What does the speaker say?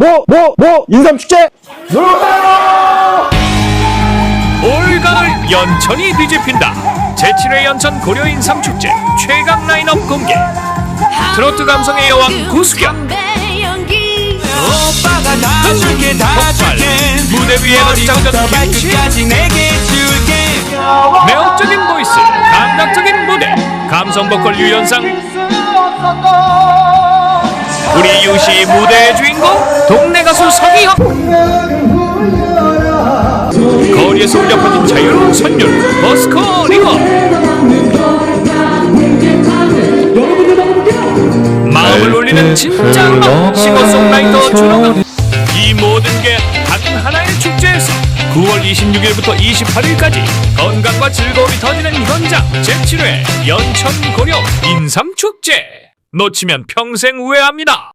뭐, 뭐, 뭐, 인삼축제? 올가을 연천이 뒤집힌다 제7회 연천 고려 인삼축제 최강 라인업 공개 트로트 감성의 여왕 구수경 오빠가 다 줄게 다 폭발. 줄게 무대 위에 런장전 김치. 내게 줄게 매혹적인 보이스 감각적인 무대 감성 보컬 유연상 유시 무대의 주인공 동네 가수 서기혁. 거리에서 울려 퍼진 자유로운 선율 버스커 리거 마음을 울리는 진짜 음악 싱어송라이터 준호가. 이 모든 게 단 하나의 축제에서 9월 26일부터 28일까지 건강과 즐거움이 터지는 현장 제7회 연천 고려 인삼축제 놓치면 평생 후회합니다.